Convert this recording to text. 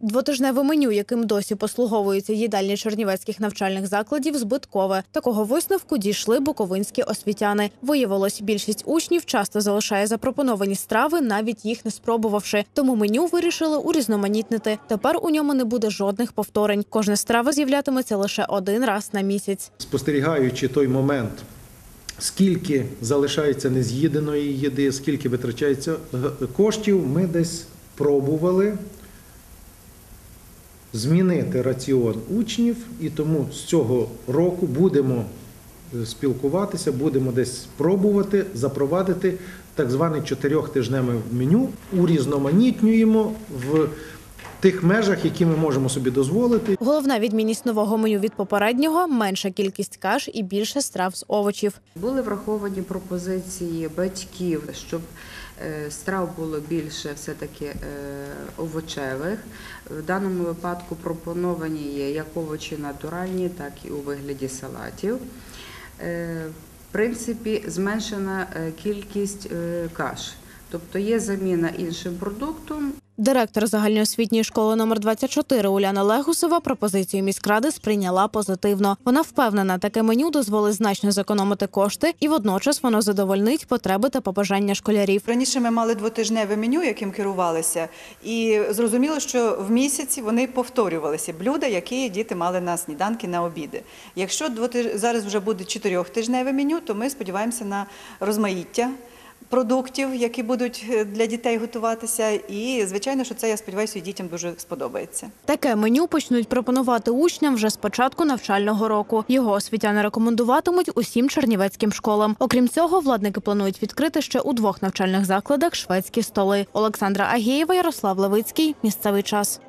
Двотижневе меню, яким досі послуговуються їдальні чернівецьких навчальних закладів, збиткове. Такого висновку дійшли буковинські освітяни. Виявилось, більшість учнів часто залишає запропоновані страви, навіть їх не спробувавши. Тому меню вирішили урізноманітнити. Тепер у ньому не буде жодних повторень. Кожна страва з'являтиметься лише один раз на місяць. спостерігаючи той момент, скільки залишається нез'їденої їди, скільки витрачається коштів, ми десь пробували змінити раціон учнів, і тому з цього року будемо е, спілкуватися, будемо десь пробувати запровадити так зване чотирьохтижневе меню, урізноманітнюємо в тих межах, які ми можемо собі дозволити. Головна відмінність нового меню від попереднього менша кількість каш і більше страв з овочів. Були враховані пропозиції батьків, щоб е, страв було більше все-таки е, овочевих. В даному випадку пропоновані є як овочі натуральні, так і у вигляді салатів. Е, В принципі, зменшена кількість каш, тобто є заміна іншим продуктом. Директор загальноосвітньої школи номер 24 Уляна Легусова пропозицію міськради сприйняла позитивно. Вона впевнена, таке меню дозволить значно зекономити кошти, і водночас воно задовольнить потреби та побажання школярів. Раніше ми мали двотижневе меню, яким керувалися, і зрозуміло, що в місяці вони повторювалися блюда, які діти мали на сніданки, на обіди. Якщо двотиж... зараз вже буде чотирьохтижневе меню, то ми сподіваємося на розмаїття. Продуктів, які будуть е, для дітей готуватися, і звичайно, що це я сподіваюся, і дітям дуже сподобається. Таке меню почнуть пропонувати учням вже з початку навчального року. Його освітяни рекомендуватимуть усім чернівецьким школам. Окрім цього, владники планують відкрити ще у двох навчальних закладах шведські столи. Олександра Агієва, Ярослав Левицький. Місцевий час.